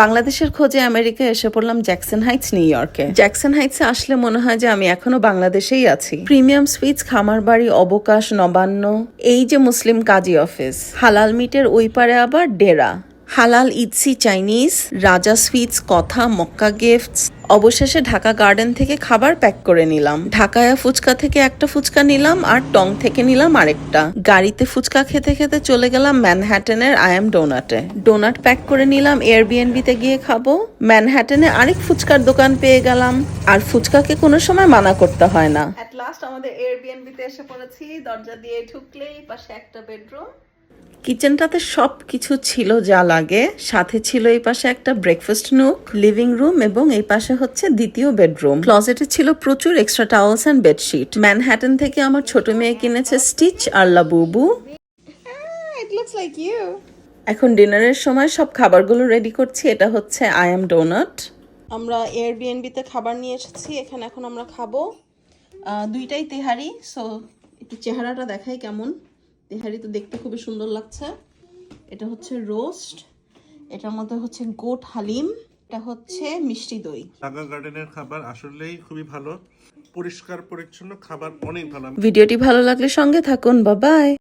বাংলাদেশের খোঁজে আমেরিকা এসে পড়লাম জ্যাকসন হাইটস, নিউ ইয়র্কে। জ্যাকসন হাইটসে আসলে মনে হয় যে আমি এখনও বাংলাদেশেই আছি। প্রিমিয়াম সুইটস খামার বাড়ি অবকাশ নবান্ন, এই যে মুসলিম কাজী অফিস, হালাল মিটের ওই পারে আবার ডেরা। হালাল ইদসি চাইনিজ, রাজা সুইটস, কথা, মক্কা গিফটস। অবশেষে ঢাকা গার্ডেন থেকে খাবার প্যাক করে নিলাম। ঢাকায়া ফুচকা থেকে একটা ফুচকা নিলাম আর টং থেকে নিলাম আরেকটা। গাড়িতে ফুচকা খেতে খেতে চলে গেলাম ম্যানহ্যাটেনের আই এম ডোনাটে। ডোনাট প্যাক করে নিলাম এয়ারবিএনবিতে গিয়ে খাব। ম্যানহ্যাটেনে আরেক ফুচকার দোকান পেয়ে গেলাম। আর ফুচকাকে কোনো সময় মানা করতে হয় না। লাস্ট আমাদের এয়ারবিএনবিতে এসে পড়েছি। দরজা দিয়ে ঢুকলেই পাশে একটা বেডরুম। কিচেনটাতে সব কিছু ছিল যা লাগে। সাথে ছিল এই পাশে একটা ব্রেকফাস্ট নুক লিভিং রুম এবং এই পাশে হচ্ছে দ্বিতীয় বেডরুম ক্লজেটে ছিল প্রচুর extra towels and bedsheet Manhattan থেকে আমার ছোট মেয়ে কিনেছে স্টিচ আর লাবুবু you. এখন ডিনারের সময় সব খাবারগুলো রেডি করছি। এটা হচ্ছে আই এম ডোনাট আমরা এয়ারবিএনবিতে খাবার নিয়ে এসেছি। এখানে এখন আমরা খাব। দুইটাই তেহারি সো একটু চেহারাটা দেখাই কেমন। তেহারি তো দেখতে খুবই সুন্দর লাগছে। এটা হচ্ছে রোস্ট এটার মধ্যে হচ্ছে গোট হালিম এটা হচ্ছে মিষ্টি দই। ঢাকা গার্ডেনের খাবার আসলেই খুবই ভালো। পরিষ্কার পরিচ্ছন্ন খাবার অনেক ভালো। ভিডিওটি ভালো লাগলে সঙ্গে থাকুন বা বাই